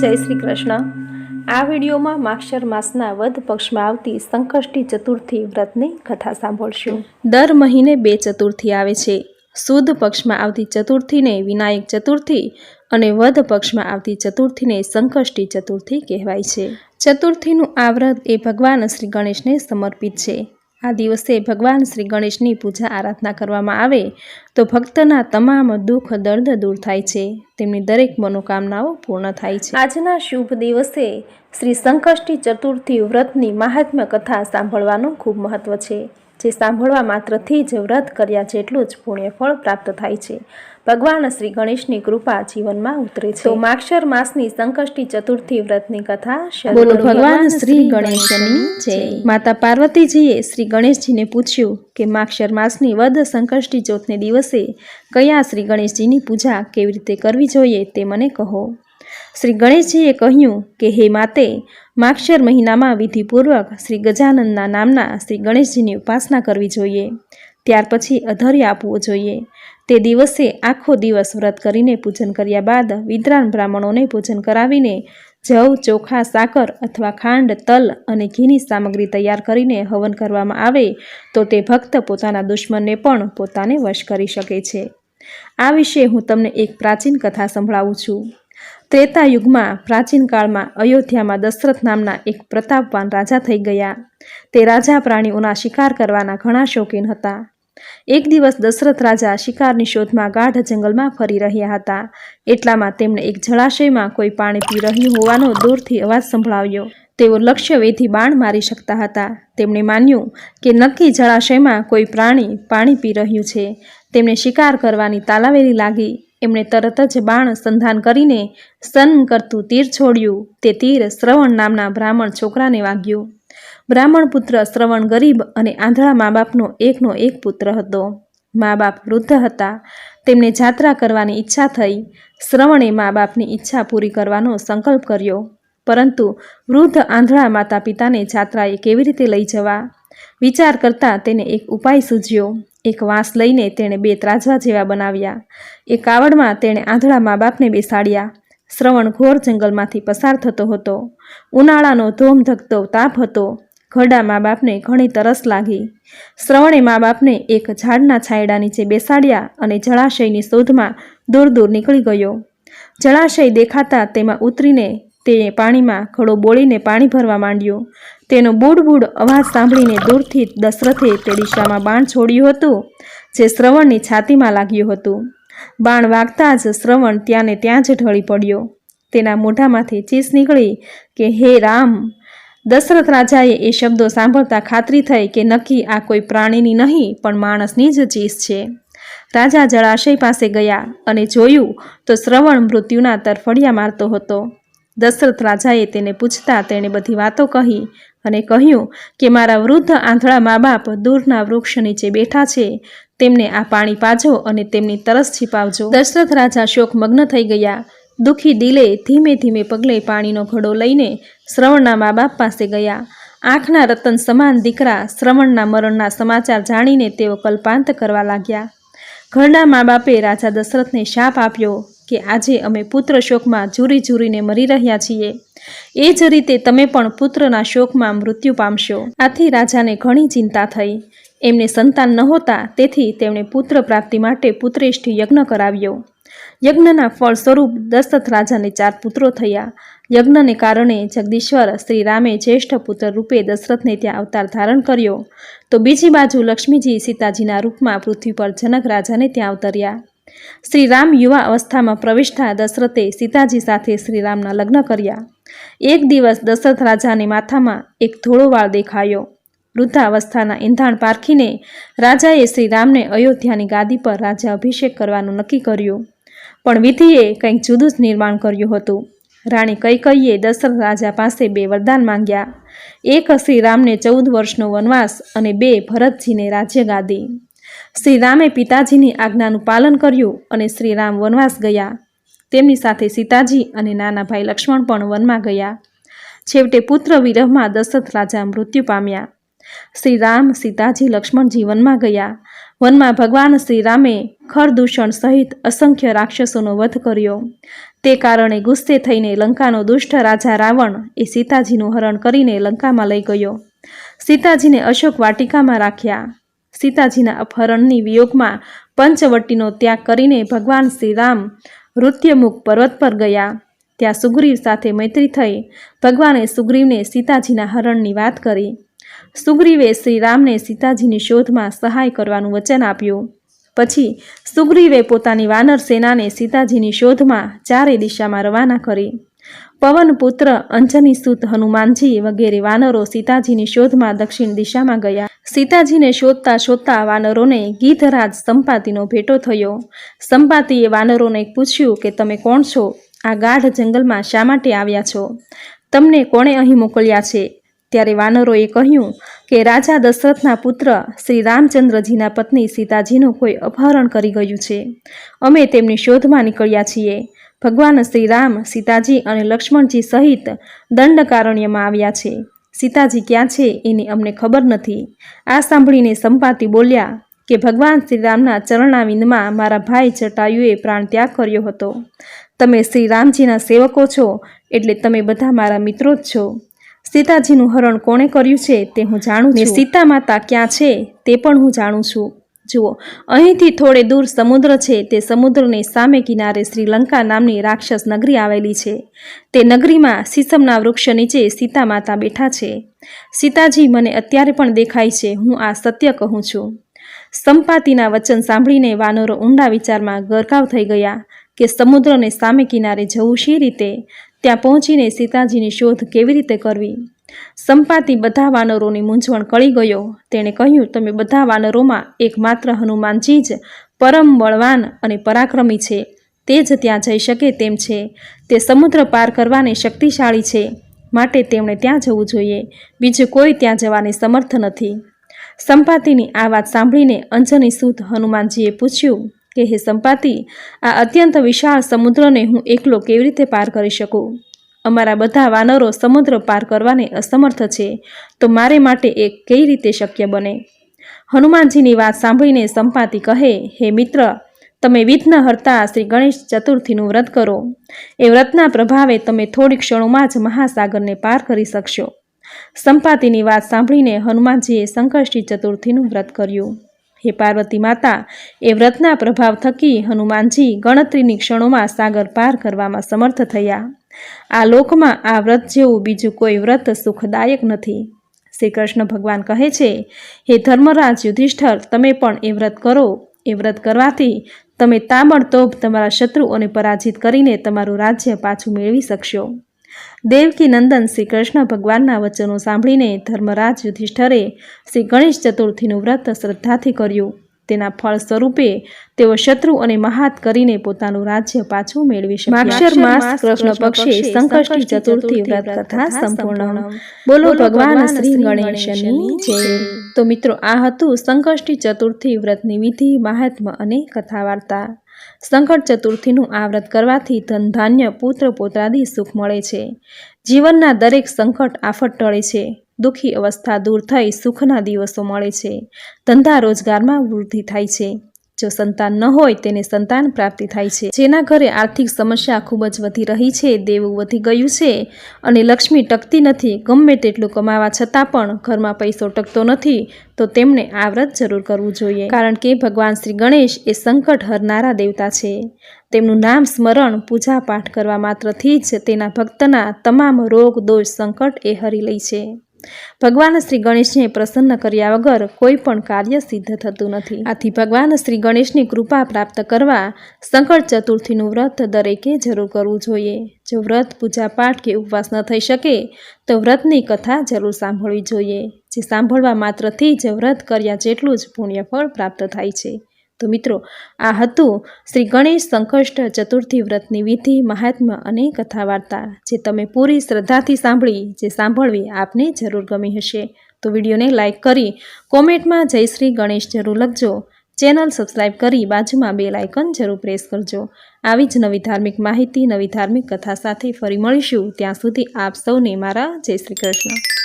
જય શ્રી કૃષ્ણ. આ વિડીયોમાં માક્ષર માસના વધ પક્ષમાં આવતી સંકષ્ટી ચતુર્થી વ્રતની કથા સાંભળશું. દર મહિને બે ચતુર્થી આવે છે. સુદ પક્ષમાં આવતી ચતુર્થીને વિનાયક ચતુર્થી અને વધ પક્ષમાં આવતી ચતુર્થીને સંકષ્ટી ચતુર્થી કહેવાય છે. ચતુર્થીનું આ વ્રત એ ભગવાન શ્રી ગણેશને સમર્પિત છે. આ દિવસે ભગવાન શ્રી ગણેશની પૂજા આરાધના કરવામાં આવે, તો ભક્તના તમામ દુઃખ, દર્દ દૂર થાય છે. તેમની દરેક મનોકામનાઓ પૂર્ણ થાય છે. આજના શુભ દિવસે શ્રી સંકષ્ટી ચતુર્થી વ્રતની મહાત્મ્ય કથા સાંભળવાનું ખૂબ મહત્વ છે. જે સાંભળવા માત્રથી જ વ્રત કર્યા જેટલું જ પુણ્યફળ પ્રાપ્ત થાય છે. ભગવાન શ્રી ગણેશની કૃપા જીવનમાં ઉતરે છે. તો માક્ષર માસની સંકષ્ટી ચતુર્થી વ્રતની કથા બોલો ભગવાન શ્રી ગણેશની જય. માતા પાર્વતીજીએ શ્રી ગણેશજીને પૂછ્યું કે માક્ષર માસની વદ સંકષ્ટી ચોથને દિવસે કયા શ્રી ગણેશજીની પૂજા કેવી રીતે કરવી જોઈએ તે મને કહો. શ્રી ગણેશજીએ કહ્યું કે, હે માતે, માક્ષર મહિનામાં વિધિપૂર્વક શ્રી ગજાનંદના નામના શ્રી ગણેશજીની ઉપાસના કરવી જોઈએ. ત્યાર પછી અધર્ય આપવું જોઈએ. તે દિવસે આખો દિવસ વ્રત કરીને પૂજન કર્યા બાદ વિદ્રાન બ્રાહ્મણોને પૂજન કરાવીને જવ, ચોખા, સાકર અથવા ખાંડ, તલ અને ઘીની સામગ્રી તૈયાર કરીને હવન કરવામાં આવે તો તે ભક્ત પોતાના દુશ્મનને પણ પોતાને વશ કરી શકે છે. આ વિશે હું તમને એક પ્રાચીન કથા સંભળાવું છું. ત્રેતા યુગમાં, પ્રાચીન કાળમાં અયોધ્યામાં દશરથ નામના એક પ્રતાપવાન રાજા થઈ ગયા. તે રાજા પ્રાણીઓના શિકાર કરવાના ઘણા શોખીન હતા. એક દિવસ દશરથ રાજા શિકારની શોધમાં ગાઢ જંગલમાં ફરી રહ્યા હતા. એટલામાં તેમણે એક જળાશયમાં કોઈ પાણી પી રહ્યું હોવાનો દૂરથી અવાજ સંભળાવ્યો. તેઓ લક્ષ્ય વેધી બાણ મારી શકતા હતા. તેમણે માન્યું કે નક્કી જળાશયમાં કોઈ પ્રાણી પાણી પી રહ્યું છે. તેમને શિકાર કરવાની તાલાવેલી લાગી. એમણે તરત જ બાણ સંધાન કરીને સન કરતું તીર છોડ્યું. તે તીર શ્રવણ નામના બ્રાહ્મણ છોકરાને વાગ્યું. બ્રાહ્મણ પુત્ર શ્રવણ ગરીબ અને આંધળા મા બાપનો એકનો એક પુત્ર હતો. મા બાપ વૃદ્ધ હતા. તેમને જાત્રા કરવાની ઈચ્છા થઈ. શ્રવણે મા બાપની ઈચ્છા પૂરી કરવાનો સંકલ્પ કર્યો. પરંતુ વૃદ્ધ આંધળા માતા પિતાને જાત્રાએ કેવી રીતે લઈ જવા? વિચાર કરતાં તેને એક ઉપાય સૂઝ્યો. એક વાંસ લઈને તેણે બે ત્રાજવા જેવા બનાવ્યા. એ કાવડમાં તેણે આંધળા મા બાપને બેસાડ્યા. શ્રવણ ઘોર જંગલમાંથી પસાર થતો હતો. ઉનાળાનો ધોમ ધકતો તાપ હતો. ઘરડા મા બાપને ઘણી તરસ લાગી. શ્રવણે મા બાપને એક ઝાડના છાંયડા નીચે બેસાડ્યા અને જળાશયની શોધમાં દૂર દૂર નીકળી ગયો. જળાશય દેખાતા તેમાં ઉતરીને તે પાણીમાં ઘડો બોળીને પાણી ભરવા માંડ્યો. તેનો બૂડ બૂડ અવાજ સાંભળીને દૂરથી દશરથે તે દિશામાં બાણ છોડ્યું હતું, જે શ્રવણની છાતીમાં લાગ્યું હતું. બાણ વાગતા જ શ્રવણ ત્યાં ને ત્યાં જ ઢળી પડ્યો. તેના મોઢામાંથી ચીસ નીકળી કે, હે રામ! દશરથ રાજાએ એ શબ્દો સાંભળતા ખાતરી થઈ કે નક્કી આ કોઈ પ્રાણીની નહીં, પણ માણસની જ ચીસ છે. રાજા જળાશય પાસે ગયા અને જોયું તો શ્રવણ મૃત્યુના તરફડિયા મારતો હતો. દશરથ રાજાએ તેને પૂછતા તેણે બધી વાતો કહી અને કહ્યું કે મારા વૃદ્ધ આંધળા મા બાપ દૂરના વૃક્ષ નીચે બેઠા છે, તેમને આ પાણી પાજો અને તેમની તરસ છીપાવજો. દશરથ રાજા શોકમગ્ન થઈ ગયા. દુઃખી દિલે ધીમે ધીમે પગલે પાણીનો ઘડો લઈને શ્રવણના મા બાપ પાસે ગયા. આંખના રતન સમાન દીકરા શ્રવણના મરણના સમાચાર જાણીને તેઓ કલ્પાંત કરવા લાગ્યા. ઘરના મા બાપે રાજા દશરથને શાપ આપ્યો. કે આજે અમે પુત્ર શોકમાં ઝૂરી ઝૂરીને મરી રહ્યા છીએ. એ જ રીતે તમે પણ પુત્રના શોકમાં મૃત્યુ પામશો. આથી રાજાને ઘણી ચિંતા થઈ. એમને સંતાન નહોતા તેથી તેમણે પુત્ર પ્રાપ્તિ માટે પુત્રેષ્ઠી યજ્ઞ કરાવ્યો. યજ્ઞના ફળ સ્વરૂપ દશરથ રાજાને ચાર પુત્રો થયા. યજ્ઞને કારણે જગદીશ્વર શ્રી રામે જ્યેષ્ઠ પુત્ર રૂપે દશરથને ત્યાં અવતાર ધારણ કર્યો. તો બીજી બાજુ લક્ષ્મીજી સીતાજીના રૂપમાં પૃથ્વી પર જનક રાજાને ત્યાં અવતર્યા. શ્રી રામ યુવા અવસ્થામાં પ્રવેશતા દશરથે સીતાજી સાથે શ્રી રામના લગ્ન કર્યા. એક દિવસ દશરથ રાજાને માથામાં એક ધોળો વાળ દેખાયો. વૃદ્ધાવસ્થાના ઇંધાણ પારખીને રાજાએ શ્રી રામને અયોધ્યાની ગાદી પર રાજા અભિષેક કરવાનું નક્કી કર્યું. પણ વિધિએ કંઈક જુદું જ નિર્માણ કર્યું હતું. રાણી કૈકૈયે દશરથ રાજા પાસે બે વરદાન માંગ્યા. એક શ્રી રામને ચૌદ વર્ષનો વનવાસ અને બે ભરતજીને રાજ્ય ગાદી શ્રી રામે પિતાજીની આજ્ઞાનું પાલન કર્યું અને શ્રીરામ વનવાસ ગયા. તેમની સાથે સીતાજી અને નાના ભાઈ લક્ષ્મણ પણ વનમાં ગયા. છેવટે પુત્ર વિરહમાં દશરથ રાજા મૃત્યુ પામ્યા. શ્રી રામ સીતાજી, લક્ષ્મણજી વનમાં ગયા. વનમાં ભગવાન શ્રીરામે ખરદૂષણ સહિત અસંખ્ય રાક્ષસોનો વધ કર્યો. તે કારણે ગુસ્સે થઈને લંકાનો દુષ્ટ રાજા રાવણ એ સીતાજીનું હરણ કરીને લંકામાં લઈ ગયો. સીતાજીને અશોક વાટિકામાં રાખ્યા. સીતાજીના અપહરણની વિયોગમાં પંચવટીનો ત્યાગ કરીને ભગવાન શ્રીરામ નૃત્યમુખ પર્વત પર ગયા. ત્યાં સુગ્રીવ સાથે મૈત્રી થઈ. ભગવાને સુગ્રીવને સીતાજીના હરણની વાત કરી. સુગ્રીવે શ્રીરામને સીતાજીની શોધમાં સહાય કરવાનું વચન આપ્યું. પછી સુગ્રીવે પોતાની વાનર સેનાને સીતાજીની શોધમાં ચારે દિશામાં રવાના કરી. પવનપુત્ર અંજની સુત, હનુમાનજી વગેરે વાનરો સીતાજીની શોધમાં દક્ષિણ દિશામાં ગયા. સીતાજીને શોધતા શોધતા વાનરોને ગીધરાજ સંપાતિનો ભેટો થયો. સંપાતિએ વાનરોને પૂછ્યું કે તમે કોણ છો? આ ગાઢ જંગલમાં શા માટે આવ્યા છો? તમને કોણે અહીં મોકલ્યા છે? ત્યારે વાનરોએ કહ્યું કે રાજા દશરથના પુત્ર શ્રી રામચંદ્રજીના પત્ની સીતાજીનું કોઈ અપહરણ કરી ગયું છે. અમે તેમની શોધમાં નીકળ્યા છીએ. ભગવાન શ્રી રામ સીતાજી અને લક્ષ્મણજી સહિત દંડકારણ્યમાં આવ્યા છે. સીતાજી ક્યાં છે એની અમને ખબર નથી. આ સાંભળીને સંપાતિ બોલ્યા કે ભગવાન શ્રીરામના ચરણાવિંદમાં મારા ભાઈ જટાયુએ પ્રાણ ત્યાગ કર્યો હતો. તમે શ્રી રામજીના સેવકો છો એટલે તમે બધા મારા મિત્રો જ છો. સીતાજીનું હરણ કોણે કર્યું છે તે હું જાણું છું. સીતા માતા ક્યાં છે તે પણ હું જાણું છું. જુઓ, અહીંથી થોડે દૂર સમુદ્ર છે, તે સમુદ્રની સામે કિનારે શ્રીલંકા નામની રાક્ષસ નગરી આવેલી છે. તે નગરીમાં સીસમના વૃક્ષ નીચે સીતા માતા બેઠા છે. સીતાજી, મને અત્યારે પણ દેખાય છે, હું આ સત્ય કહું છું. સંપાતિના વચન સાંભળીને વાનરો ઊંડા વિચારમાં ગરકાવ થઈ ગયા કે સમુદ્રને સામે કિનારે જવું શી રીતે? ત્યાં પહોંચીને સીતાજીની શોધ કેવી રીતે કરવી? સંપાતિ બધા વાનરોની મૂંઝવણ કળી ગયો. તેણે કહ્યું, તમે બધા વાનરોમાં એકમાત્ર હનુમાનજી જ પરમ બળવાન અને પરાક્રમી છે. તે જ ત્યાં જઈ શકે તેમ છે. તે સમુદ્ર પાર કરવાની શક્તિશાળી છે. માટે તેમણે ત્યાં જવું જોઈએ. બીજું કોઈ ત્યાં જવાને સમર્થ નથી. સંપાતિની આ વાત સાંભળીને અંજની સૂત હનુમાનજીએ પૂછ્યું, કે હે સંપાતિ, આ અત્યંત વિશાળ સમુદ્રને હું એકલો કેવી રીતે પાર કરી શકું? અમારા બધા વાનરો સમુદ્ર પાર કરવાને અસમર્થ છે, તો મારે માટે એ કઈ રીતે શક્ય બને? હનુમાનજીની વાત સાંભળીને સંપાતિ કહે, હે મિત્ર, તમે વિઘ્ન હરતા શ્રી ગણેશ ચતુર્થીનું વ્રત કરો. એ વ્રતના પ્રભાવે તમે થોડી ક્ષણોમાં જ મહાસાગરને પાર કરી શકશો. સંપાતિની વાત સાંભળીને હનુમાનજીએ સંકષ્ટી ચતુર્થીનું વ્રત કર્યું. હે પાર્વતી માતા, એ વ્રતના પ્રભાવ થકી હનુમાનજી ગણતરીની ક્ષણોમાં સાગર પાર કરવામાં સમર્થ થયા. આ લોકમાં આ વ્રત જેવું બીજું કોઈ વ્રત સુખદાયક નથી. શ્રી કૃષ્ણ ભગવાન કહે છે, હે ધર્મરાજ યુધિષ્ઠર, તમે પણ એ વ્રત કરો. એ વ્રત કરવાથી તમે તાબડતોબ તમારા શત્રુઓને પરાજિત કરીને તમારું રાજ્ય પાછું મેળવી શકશો. દેવકી નંદન શ્રી કૃષ્ણ ભગવાનના વચનો સાંભળીને ધર્મરાજ યુધિષ્ઠરે શ્રી ગણેશ ચતુર્થીનું વ્રત શ્રદ્ધાથી કર્યું. તેના ફળ સ્વરૂપે તેઓ શત્રુ અને મહાત કરીને પોતાનું રાજ્ય પાછું મેળવી શકે માક્ષર માસ કૃષ્ણ પક્ષે સંકષ્ટી ચતુર્થી વ્રત કથા સંપૂર્ણ. બોલો ભગવાન શ્રી ગણેશની જય. તો મિત્રો આ હતું સંકષ્ટી ચતુર્થી વ્રતની વિધિ મહાત્મ અને કથા વાર્તા સંકટ ચતુર્થીનું આ વ્રત કરવાથી ધન ધાન્ય પુત્ર પોત્રાદી સુખ મળે છે. જીવનના દરેક સંકટ આફત ટળે છે. દુઃખી અવસ્થા દૂર થઈ સુખના દિવસો મળે છે. ધંધા રોજગારમાં વૃદ્ધિ થાય છે. જો સંતાન ન હોય તેને સંતાન પ્રાપ્તિ થાય છે. જેના ઘરે આર્થિક સમસ્યા ખૂબ જ વધી રહી છે, દેવું વધી ગયું છે અને લક્ષ્મી ટકતી નથી. ગમે તેટલું કમાવા છતાં પણ ઘરમાં પૈસો ટકતો નથી, તો તેમણે આ વ્રત જરૂર કરવું જોઈએ. કારણ કે ભગવાન શ્રી ગણેશ એ સંકટ હરનારા દેવતા છે. તેમનું નામ સ્મરણ પૂજા પાઠ કરવા માત્રથી જ તેના ભક્તના તમામ રોગ, દોષ, સંકટ એ હરી લે છે. ભગવાન શ્રી ગણેશને પ્રસન્ન કર્યા વગર કોઈ પણ કાર્ય સિદ્ધ થતું નથી. આથી ભગવાન શ્રી ગણેશની કૃપા પ્રાપ્ત કરવા સંકટ ચતુર્થીનું વ્રત દરેકે જરૂર કરવું જોઈએ. જો વ્રત પૂજા પાઠ કે ઉપવાસ ન થઈ શકે, તો વ્રતની કથા જરૂર સાંભળવી જોઈએ, જે સાંભળવા માત્રથી જ વ્રત કર્યા જેટલું જ પુણ્યફળ પ્રાપ્ત થાય છે. તો મિત્રો, આ હતું શ્રી ગણેશ સંકષ્ટ ચતુર્થી વ્રતની વિધિ, મહાત્મ્ય અને કથા વાર્તા જે તમે પૂરી શ્રદ્ધાથી સાંભળી, જે સાંભળવી આપને જરૂર ગમી હશે. તો વિડીયોને લાઇક કરી, કોમેન્ટમાં જય શ્રી ગણેશ જરૂર લખજો. ચેનલ સબસ્ક્રાઈબ કરી બાજુમાં બે લાઇકન જરૂર પ્રેસ કરજો. આવી જ નવી ધાર્મિક માહિતી, નવી ધાર્મિક કથા સાથે ફરી મળીશું. ત્યાં સુધી આપ સૌને મારા જય શ્રી કૃષ્ણ.